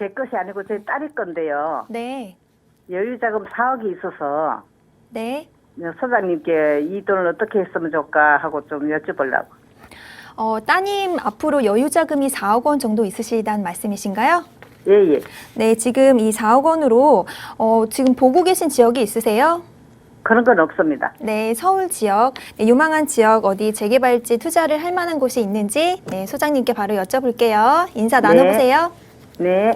제 것이 아니고 제 딸이 건데요. 네. 여유자금 4억이 있어서 네. 소장님께 이 돈을 어떻게 했으면 좋을까 하고 좀 여쭤보려고. 어, 따님 앞으로 여유 자금이 4억 원 정도 있으시다는 말씀이신가요? 예, 예. 네, 지금 이 4억 원으로 어, 지금 보고 계신 지역이 있으세요? 그런 건 없습니다. 네, 서울 지역, 네, 유망한 지역 어디 재개발지 투자를 할 만한 곳이 있는지 네, 소장님께 바로 여쭤볼게요. 인사 네. 나눠보세요. 네.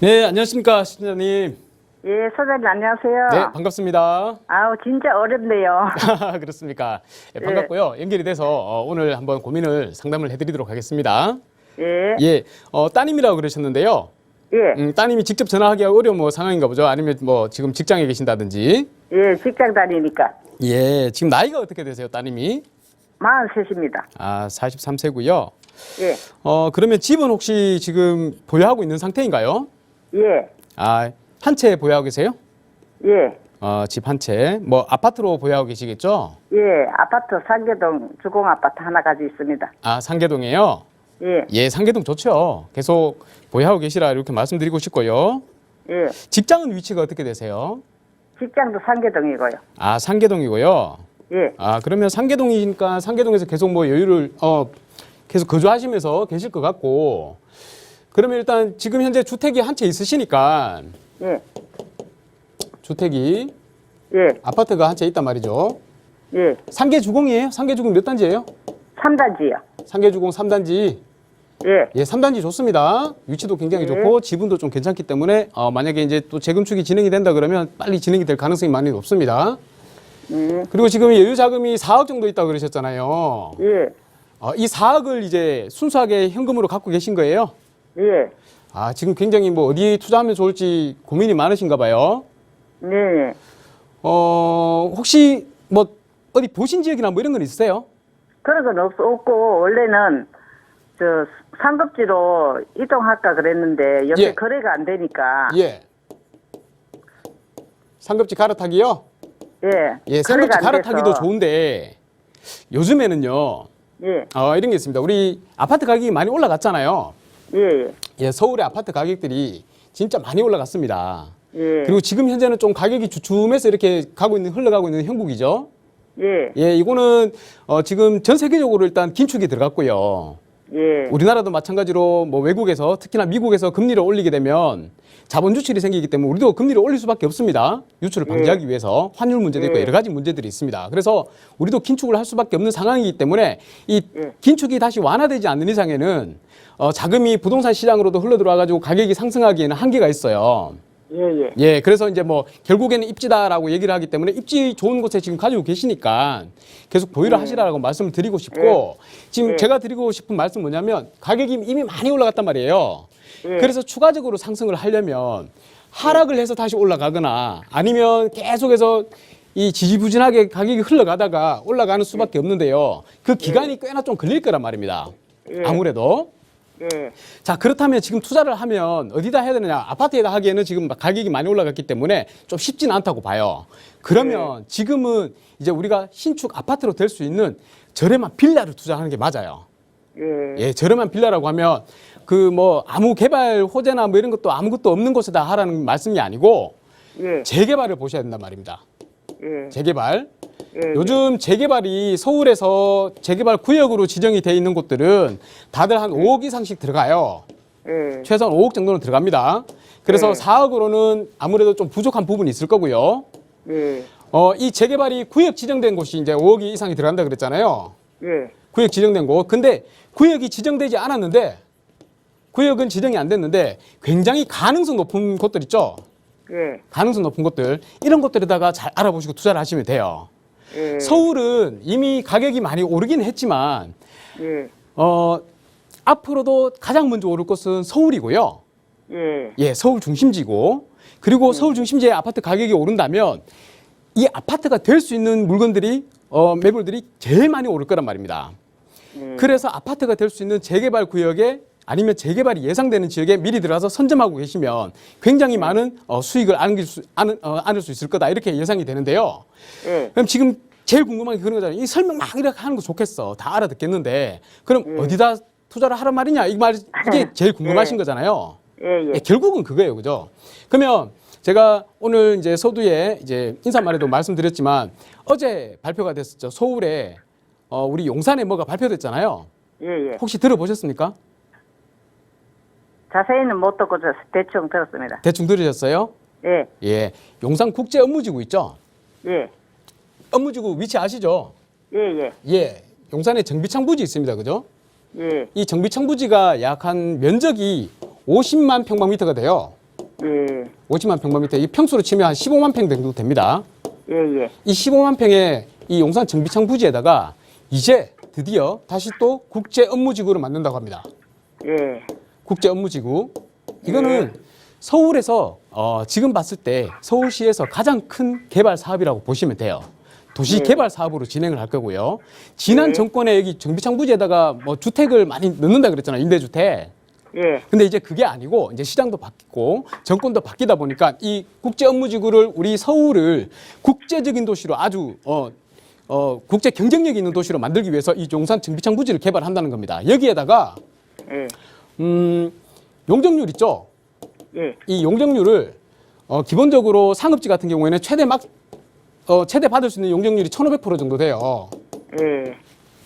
네, 안녕하십니까, 시청자님. 예, 소장님 안녕하세요. 네, 반갑습니다. 아우, 진짜 어렵네요. 그렇습니까? 예, 반갑고요. 연결이 돼서 어, 오늘 한번 고민을 상담을 해드리도록 하겠습니다. 예. 예, 어, 따님이라고 그러셨는데요. 예. 음, 따님이 직접 전화하기 어려운 뭐 상황인가 보죠? 아니면 뭐 지금 직장에 계신다든지. 예, 직장 다니니까. 예, 지금 나이가 어떻게 되세요, 따님이? 43입니다. 아, 43세고요. 예. 어, 그러면 집은 혹시 지금 보유하고 있는 상태인가요? 예. 아, 한 채 보유하고 계세요? 예. 어, 집 한 채. 뭐 아파트로 보유하고 계시겠죠? 예, 아파트 상계동 주공 아파트 하나 가지고 있습니다. 아, 상계동이에요. 예. 예, 상계동 좋죠. 계속 보유하고 계시라 이렇게 말씀드리고 싶고요. 예. 직장은 위치가 어떻게 되세요? 직장도 상계동이고요. 아, 상계동이고요. 예. 아, 그러면 상계동이니까 상계동에서 계속 뭐 여유를 어 계속 거주하시면서 계실 것 같고. 그러면 일단 지금 현재 주택이 한 채 있으시니까 예. 주택이 예. 아파트가 한 채 있단 말이죠. 예. 상계주공이에요? 상계주공 몇 단지예요? 3단지요. 상계주공 3단지. 예. 예, 3단지 좋습니다. 위치도 굉장히 네. 좋고 지분도 좀 괜찮기 때문에 어, 만약에 이제 또 재건축이 진행이 된다 그러면 빨리 진행이 될 가능성이 많이 높습니다. 음. 그리고 지금 여유 자금이 4억 정도 있다고 그러셨잖아요. 예. 어, 이 4억을 이제 순수하게 현금으로 갖고 계신 거예요? 예. 아, 지금 굉장히 뭐 어디에 투자하면 좋을지 고민이 많으신가 봐요. 네. 어, 혹시 뭐 어디 보신 지역이나 뭐 이런 건 있으세요? 그런 건 없, 없고, 원래는, 저, 상급지로 이동할까 그랬는데, 요새 예. 거래가 안 되니까, 예. 상급지 갈아타기요? 예. 예, 거래가 상급지 안 갈아타기도 돼서. 좋은데 요즘에는요. 예. 어, 이런 게 있습니다. 우리 아파트 가격이 많이 올라갔잖아요. 예. 예. 예, 서울의 아파트 가격들이 진짜 많이 올라갔습니다. 예. 그리고 지금 현재는 좀 가격이 주춤해서 이렇게 가고 있는 흘러가고 있는 형국이죠. 예. 예, 이거는 어, 지금 전 세계적으로 일단 긴축이 들어갔고요. 예. 우리나라도 마찬가지로 뭐 외국에서 특히나 미국에서 금리를 올리게 되면 자본 유출이 생기기 때문에 우리도 금리를 올릴 수밖에 없습니다. 유출을 방지하기 위해서 환율 문제도 있고 예. 여러 가지 문제들이 있습니다. 그래서 우리도 긴축을 할 수밖에 없는 상황이기 때문에 이 예. 긴축이 다시 완화되지 않는 이상에는 어, 자금이 부동산 시장으로도 흘러 들어와 가지고 가격이 상승하기에는 한계가 있어요. 예. 예. 예, 그래서 이제 뭐 결국에는 입지다라고 얘기를 하기 때문에 입지 좋은 곳에 지금 가지고 계시니까 계속 보유를 하시라고 말씀을 드리고 싶고 지금 예. 제가 드리고 싶은 말씀 뭐냐면 가격이 이미 많이 올라갔단 말이에요. 예. 그래서 추가적으로 상승을 하려면 하락을 해서 다시 올라가거나 아니면 계속해서 이 지지부진하게 가격이 흘러가다가 올라가는 수밖에 없는데요. 그 기간이 꽤나 좀 걸릴 거란 말입니다. 예. 아무래도. 예. 자 그렇다면 지금 투자를 하면 어디다 해야 되느냐 아파트에다 하기에는 지금 가격이 많이 올라갔기 때문에 좀 쉽지는 않다고 봐요 그러면 지금은 이제 우리가 신축 아파트로 될 수 있는 저렴한 빌라를 투자하는 게 맞아요 예. 예 저렴한 빌라라고 하면 그 뭐 아무 개발 호재나 뭐 이런 것도 아무것도 없는 곳에다 하라는 말씀이 아니고 예. 재개발을 보셔야 된단 말입니다 예. 재개발 예. 요즘 재개발이 서울에서 재개발 구역으로 지정이 돼 있는 곳들은 다들 한 5억 이상씩 들어가요 예. 최소한 5억 정도는 들어갑니다. 그래서 네. 4억으로는 아무래도 좀 부족한 부분이 있을 거고요. 예. 어, 이 재개발이 구역 지정된 곳이 이제 5억 이상이 들어간다 그랬잖아요. 예. 구역 지정된 곳. 근데 구역이 지정되지 않았는데 구역은 지정이 안 됐는데 굉장히 가능성 높은 곳들 있죠. 예. 가능성 높은 곳들 이런 것들에다가 잘 알아보시고 투자를 하시면 돼요. 예. 서울은 이미 가격이 많이 오르긴 했지만 예. 어, 앞으로도 가장 먼저 오를 곳은 서울이고요. 예. 예, 서울 중심지고 그리고 서울 중심지의 아파트 가격이 오른다면 이 아파트가 될 수 있는 물건들이 어, 매물들이 제일 많이 오를 거란 말입니다. 음. 그래서 아파트가 될 수 있는 재개발 구역에 아니면 재개발이 예상되는 지역에 미리 들어가서 선점하고 계시면 굉장히 많은 어, 수익을 안길 수, 안, 어, 안을 수 있을 거다 이렇게 예상이 되는데요. 예. 그럼 지금 제일 궁금한 게 그런 거잖아요. 이 설명 막 이렇게 하는 거 좋겠어. 다 알아듣겠는데 그럼 어디다 투자를 하란 말이냐? 이 말 이게 제일 궁금하신 예. 거잖아요. 예, 예. 예, 결국은 그거예요, 그죠? 그러면 제가 오늘 이제 서두에 이제 인사말에도 말씀드렸지만 어제 발표가 됐었죠. 서울에 어, 우리 용산에 뭐가 발표됐잖아요. 예, 예. 혹시 들어보셨습니까? 자세히는 못 듣고 저 대충 들었습니다. 대충 들으셨어요? 예, 예, 용산 국제 업무지구 있죠. 예, 업무지구 위치 아시죠? 예, 예, 예, 용산에 정비창 부지 있습니다, 그죠? 예, 이 정비창 부지가 약 한 면적이 50만 평방미터가 돼요. 예, 50만 평방미터. 이 평수로 치면 한 15만 평 정도 됩니다. 예, 예. 이 15만 평의 이 용산 정비창 부지에다가 이제 드디어 다시 또 국제 업무지구를 만든다고 합니다. 예, 국제 업무지구. 이거는 서울에서 어, 지금 봤을 때 서울시에서 가장 큰 개발 사업이라고 보시면 돼요. 도시 네. 개발 사업으로 진행을 할 거고요. 지난 네. 정권에 여기 정비창 부지에다가 뭐 주택을 많이 넣는다 그랬잖아요. 임대주택. 예, 근데 이제 그게 아니고 이제 시장도 바뀌고 정권도 바뀌다 보니까 이 국제 업무지구를 우리 서울을 국제적인 도시로 아주 어, 어, 국제 경쟁력 있는 도시로 만들기 위해서 이 용산 정비창 부지를 개발한다는 겁니다. 여기에다가 예, 음, 용적률 있죠? 예, 이 용적률을 어, 기본적으로 상업지 같은 경우에는 최대 막 어, 최대 받을 수 있는 용적률이 1,500% 정도 돼요. 예,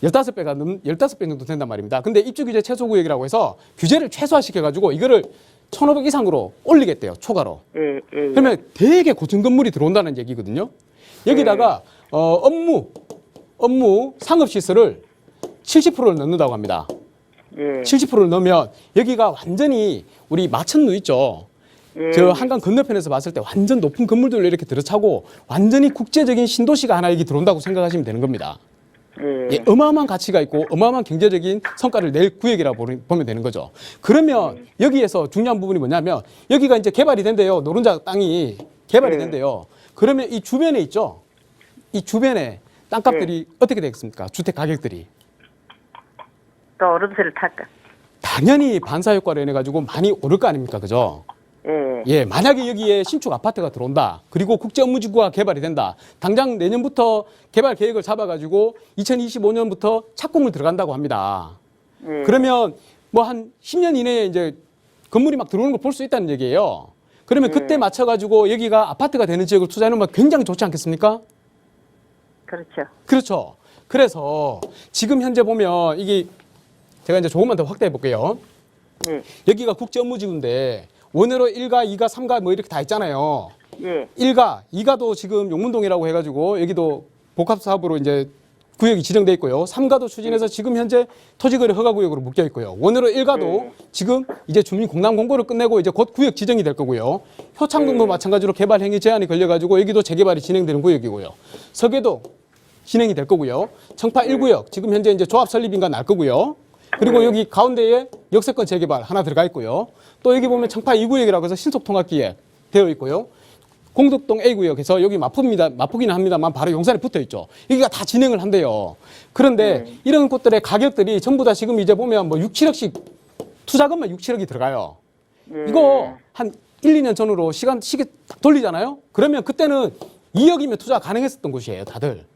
15배가 넘 15배 정도 된단 말입니다. 근데 입주 규제 최소 구역이라고 해서 규제를 최소화시켜 가지고 이거를 1,500 이상으로 올리겠대요. 초과로. 예, 예. 그러면 되게 고층 건물이 들어온다는 얘기거든요. 여기다가 어, 업무 업무 상업 시설을 70%를 넣는다고 합니다. 예, 70%를 넣으면 여기가 완전히 우리 마천루 있죠. 예, 저 한강 건너편에서 봤을 때 완전 높은 건물들로 이렇게 들어차고 완전히 국제적인 신도시가 하나 여기 들어온다고 생각하시면 되는 겁니다. 예, 예, 어마어마한 가치가 있고 어마어마한 경제적인 성과를 낼 구역이라고 보면 되는 거죠. 그러면 여기에서 중요한 부분이 뭐냐면 여기가 이제 개발이 된대요. 노른자 땅이 개발이 네. 된대요. 그러면 이 주변에 있죠. 이 주변에 땅값들이 어떻게 되겠습니까? 주택 가격들이 또 얼음새를 탈까? 당연히 반사 효과를 인해 가지고 많이 오를 거 아닙니까? 그죠? 예, 예, 만약에 여기에 신축 아파트가 들어온다. 그리고 국제 업무지구가 개발이 된다. 당장 내년부터 개발 계획을 잡아가지고 2025년부터 착공을 들어간다고 합니다. 예. 그러면 뭐 한 10년 이내에 이제 건물이 막 들어오는 걸 볼 수 있다는 얘기예요. 그러면 그때 맞춰가지고 여기가 아파트가 되는 지역을 투자해놓으면 굉장히 좋지 않겠습니까? 그렇죠. 그렇죠. 그래서 지금 현재 보면 이게 제가 이제 조금만 더 확대해 볼게요. 예, 여기가 국제 업무지구인데 원으로 1가, 2가, 3가 뭐 이렇게 다 있잖아요. 예, 1가, 2가도 지금 용문동이라고 해가지고 여기도 복합 사업으로 이제 구역이 지정돼 있고요. 3가도 추진해서 지금 현재 토지거래 허가 구역으로 묶여 있고요. 원으로 1가도 네. 지금 이제 주민 공람 공고를 끝내고 이제 곧 구역 지정이 될 거고요. 효창동도 네. 마찬가지로 개발 행위 제한이 걸려가지고 여기도 재개발이 진행되는 구역이고요. 서계도 진행이 될 거고요. 청파 네. 1구역 지금 현재 이제 조합 설립인가 날 거고요. 그리고 네. 여기 가운데에 역세권 재개발 하나 들어가 있고요. 또 여기 보면 청파 2구역이라고 해서 신속통합기획 되어 있고요. 공덕동 A구역에서 여기 마포입니다. 마포기는 합니다만 바로 용산에 붙어 있죠. 여기가 다 진행을 한대요. 그런데 네. 이런 곳들의 가격들이 전부 다 지금 이제 보면 뭐 6, 7억씩 투자금만 6, 7억이 들어가요. 예. 이거 한 1, 2년 전으로 시간 시계 딱 돌리잖아요. 그러면 그때는 2억이면 투자 가능했었던 곳이에요, 다들.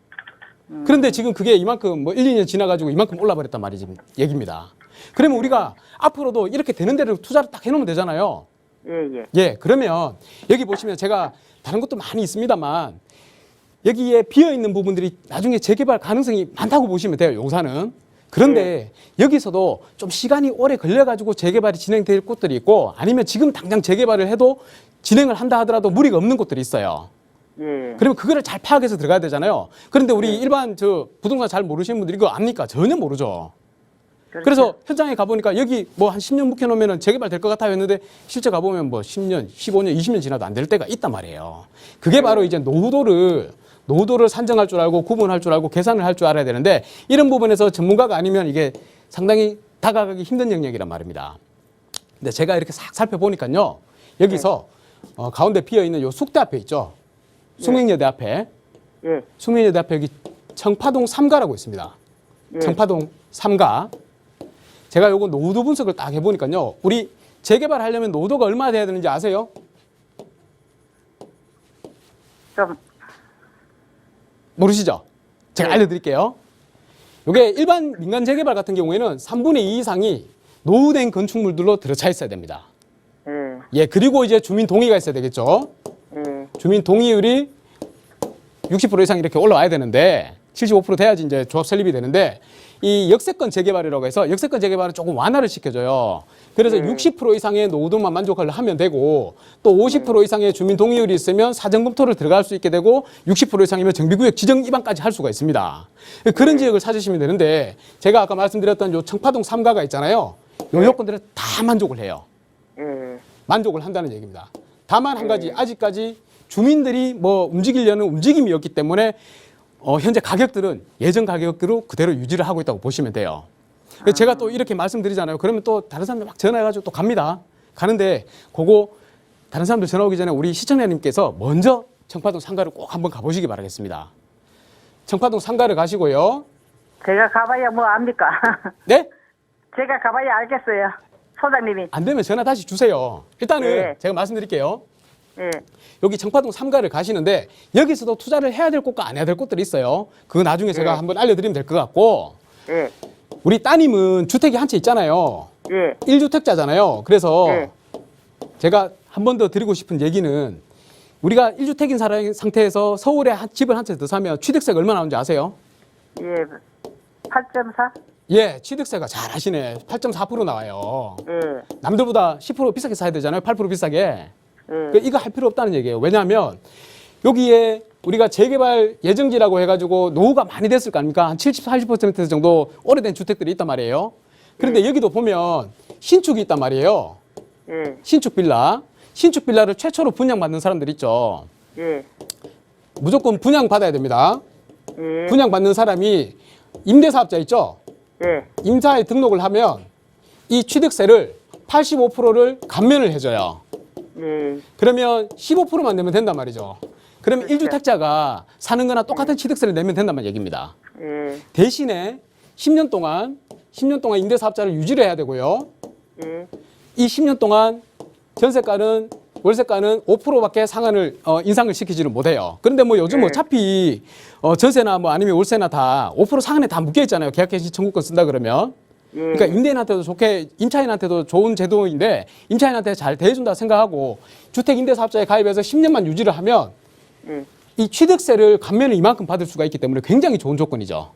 그런데 지금 그게 이만큼 뭐 1, 2년 지나가지고 이만큼 올라버렸단 말이지 얘기입니다. 그러면 우리가 앞으로도 이렇게 되는 대로 투자를 딱 해놓으면 되잖아요. 예, 예, 예, 그러면 여기 보시면 제가 다른 것도 많이 있습니다만 여기에 비어 있는 부분들이 나중에 재개발 가능성이 많다고 보시면 돼요. 용산은. 그런데 여기서도 좀 시간이 오래 걸려가지고 재개발이 진행될 곳들이 있고 아니면 지금 당장 재개발을 해도 진행을 한다 하더라도 무리가 없는 곳들이 있어요. 예. 그러면 그거를 잘 파악해서 들어가야 되잖아요. 그런데 우리 일반 저 부동산 잘 모르시는 분들이 이거 압니까? 전혀 모르죠. 그렇죠. 그래서 현장에 가보니까 여기 뭐 한 10년 묵혀놓으면 재개발 될 것 같아요 했는데 실제 가보면 뭐 10년, 15년, 20년 지나도 안 될 때가 있단 말이에요. 그게 바로 이제 노후도를 노후도를 산정할 줄 알고 구분할 줄 알고 계산을 할 줄 알아야 되는데 이런 부분에서 전문가가 아니면 이게 상당히 다가가기 힘든 영역이란 말입니다. 근데 제가 이렇게 싹 살펴보니까요. 여기서 어, 가운데 비어 있는 요 숙대 앞에 있죠. 숙명여대 앞에 예, 숙명여대 앞에 여기 청파동 3가라고 있습니다. 예. 청파동 3가. 제가 요거 노후도 분석을 딱 해보니까요. 우리 재개발하려면 노후도가 얼마 돼야 되는지 아세요? 좀, 모르시죠? 제가 네. 알려드릴게요. 요게 일반 민간 재개발 같은 경우에는 3분의 2 이상이 노후된 건축물들로 들어차 있어야 됩니다. 예, 예, 그리고 이제 주민 동의가 있어야 되겠죠. 예. 주민 동의율이 60% 이상 이렇게 올라와야 되는데 75% 돼야지 이제 조합 설립이 되는데 이 역세권 재개발이라고 해서 역세권 재개발은 조금 완화를 시켜줘요. 그래서 60% 이상의 노후도만 만족을 하면 되고 또 50% 이상의 주민 동의율이 있으면 사전 검토를 들어갈 수 있게 되고 60% 이상이면 정비구역 지정 입안까지 할 수가 있습니다. 그런 지역을 찾으시면 되는데 제가 아까 말씀드렸던 요 청파동 3가가 있잖아요. 요 요건들을 다 만족을 해요. 예. 만족을 한다는 얘기입니다. 다만 한 가지 아직까지 주민들이 뭐 움직이려는 움직임이 없기 때문에 어, 현재 가격들은 예전 가격대로 그대로 유지를 하고 있다고 보시면 돼요. 그래서 제가 또 이렇게 말씀드리잖아요. 그러면 또 다른 사람들 막 전화해가지고 또 갑니다. 가는데 그거 다른 사람들 전화 오기 전에 우리 시청자님께서 먼저 청파동 상가를 꼭 한번 가보시기 바라겠습니다. 청파동 상가를 가시고요. 제가 가봐야 뭐 압니까? 네? 제가 가봐야 알겠어요. 소장님이. 안 되면 전화 다시 주세요. 일단은 네. 제가 말씀드릴게요. 예. 여기 청파동 3가를 가시는데 여기서도 투자를 해야 될 곳과 안 해야 될 곳들이 있어요. 그거 나중에 제가 네. 한번 알려드리면 될 것 같고 예. 우리 따님은 주택이 한 채 있잖아요. 예. 1주택자잖아요. 그래서 네. 제가 한 번 더 드리고 싶은 얘기는 우리가 1주택인 사람 상태에서 서울에 한 집을 한 채 더 사면 취득세가 얼마나 나오는지 아세요? 예. 8.4? 예, 취득세가 잘 하시네. 8.4% 나와요. 예. 남들보다 10% 비싸게 사야 되잖아요. 8% 비싸게. 예. 그 이거 할 필요 없다는 얘기예요. 왜냐하면 여기에 우리가 재개발 예정지라고 해가지고 노후가 많이 됐을 거 아닙니까? 한 70, 80% 정도 오래된 주택들이 있단 말이에요. 그런데 여기도 보면 신축이 있단 말이에요. 예. 신축 빌라. 신축 빌라를 최초로 분양받는 사람들 있죠. 예. 무조건 분양받아야 됩니다. 예. 분양받는 사람이 임대사업자 있죠? 예. 임사에 등록을 하면 이 취득세를 85%를 감면을 해줘요. 예. 그러면 15%만 내면 된단 말이죠. 그러면 그렇죠. 1주택자가 사는 거나 똑같은 취득세를 내면 된단 얘기입니다. 예. 대신에 10년 동안 10년 동안 임대사업자를 유지를 해야 되고요. 예. 이 10년 동안 전세가는 월세가는 5%밖에 상한을 어, 인상을 시키지는 못해요. 그런데 뭐 요즘 네. 어차피 어, 전세나 뭐 아니면 월세나 다 5% 상한에 다 묶여 있잖아요. 계약갱신 청구권 쓴다 그러면. 예. 그러니까 임대인한테도 좋게 임차인한테도 좋은 제도인데 임차인한테 잘 대해준다 생각하고 주택 임대사업자에 가입해서 10년만 유지를 하면 예. 이 취득세를 감면을 이만큼 받을 수가 있기 때문에 굉장히 좋은 조건이죠.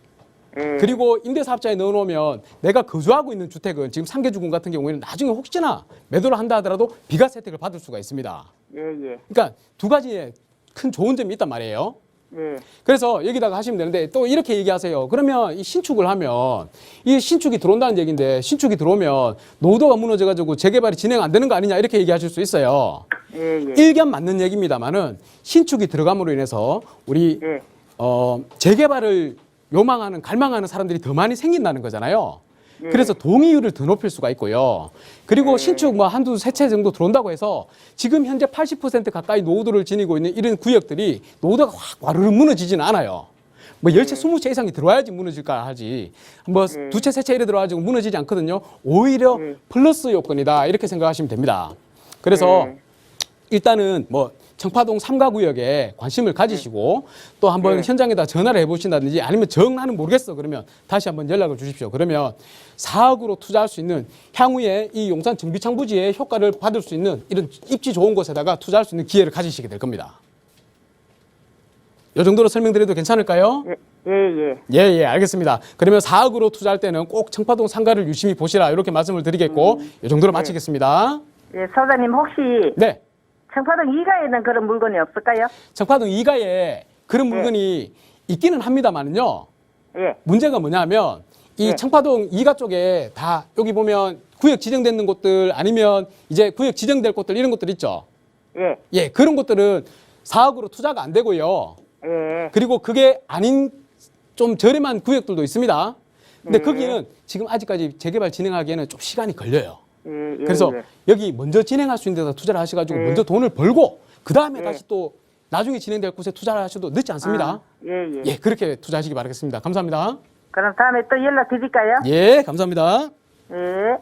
예. 그리고 임대사업자에 넣어놓으면 내가 거주하고 있는 주택은 지금 상계주공 같은 경우에는 나중에 혹시나 매도를 한다 하더라도 비과세 혜택을 받을 수가 있습니다. 예. 예. 그러니까 두 가지의 큰 좋은 점이 있단 말이에요. 예. 그래서 여기다가 하시면 되는데 또 이렇게 얘기하세요. 그러면 이 신축을 하면 이 신축이 들어온다는 얘기인데 신축이 들어오면 노도가 무너져가지고 재개발이 진행 안 되는 거 아니냐 이렇게 얘기하실 수 있어요. 예. 예. 일견 맞는 얘기입니다만은 신축이 들어감으로 인해서 우리 예. 어, 재개발을 요망하는 갈망하는 사람들이 더 많이 생긴다는 거잖아요. 네. 그래서 동의율을 더 높일 수가 있고요. 그리고 신축 뭐 한두 세 채 정도 들어온다고 해서 지금 현재 80% 가까이 노후도를 지니고 있는 이런 구역들이 노후도가 확 와르르 무너지지는 않아요. 뭐 10채, 20채 이상이 들어와야지 무너질까 하지. 뭐 두 채, 세 채 이래 들어와가지고 무너지지 않거든요. 오히려 네. 플러스 요건이다. 이렇게 생각하시면 됩니다. 그래서 네. 일단은 뭐 청파동 삼가 구역에 관심을 가지시고 또 한번 네. 현장에다 전화를 해보신다든지 아니면 정 나는 모르겠어 그러면 다시 한번 연락을 주십시오. 그러면 사억으로 투자할 수 있는 향후에 이 용산 정비창 부지의 효과를 받을 수 있는 이런 입지 좋은 곳에다가 투자할 수 있는 기회를 가지시게 될 겁니다. 이 정도로 설명드려도 괜찮을까요? 예. 예. 예, 예, 알겠습니다. 그러면 4억으로 투자할 때는 꼭 청파동 상가를 유심히 보시라 이렇게 말씀을 드리겠고 이 정도로 마치겠습니다. 예. 소장님 혹시 네. 청파동 2가에는 그런 물건이 없을까요? 청파동 2가에 그런 네. 물건이 있기는 합니다만은요. 예. 문제가 뭐냐면 이 네. 청파동 2가 쪽에 다 여기 보면 구역 지정되는 곳들 아니면 이제 구역 지정될 곳들 이런 곳들 있죠. 예. 예, 그런 곳들은 4억으로 투자가 안 되고요. 예. 그리고 그게 아닌 좀 저렴한 구역들도 있습니다. 근데 네. 거기는 지금 아직까지 재개발 진행하기에는 좀 시간이 걸려요. 예. 예. 그래서 예. 여기 먼저 진행할 수 있는 데다 투자를 하셔가지고 네. 먼저 돈을 벌고 그 다음에 네. 다시 또 나중에 진행될 곳에 투자를 하셔도 늦지 않습니다. 아, 예. 예. 예, 그렇게 투자하시기 바라겠습니다. 감사합니다. 그럼 다음에 또 연락 드릴까요? 예, 감사합니다. 예.